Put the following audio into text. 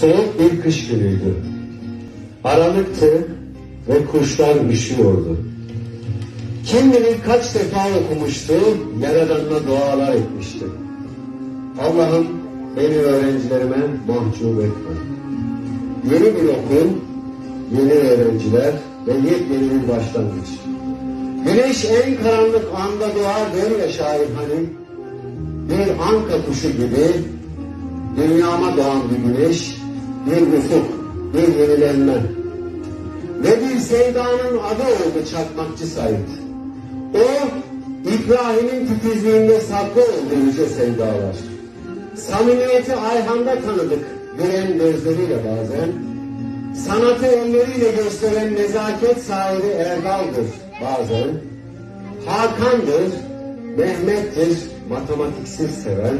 Soğuk bir kış günüydü. Aralıktı ve kuşlar üşüyordu. Kim bilir kaç defa okumuştu, Yaradan'la dualar etmişti. Allah'ım beni öğrencilerime mahcup etme. Yeni bir okul, yeni öğrenciler ve yepyeni bir başlangıç. Güneş en karanlık anda doğar der ya şair hani. Bir anka kuşu gibi dünyama doğan bir güneş, bir ufuk, bir yenilenme. Ve bir sevdanın adı oldu Çakmakçı Said. O, İbrahim'in titizliğinde saklı oldu yüce sevdalar. Samimiyeti Ayhan'da tanıdık, gören gözleriyle bazen. Sanatı elleriyle gösteren nezaket sahibi Erdal'dır bazen. Hakan'dır, Mehmet'tir, matematiksiz seven.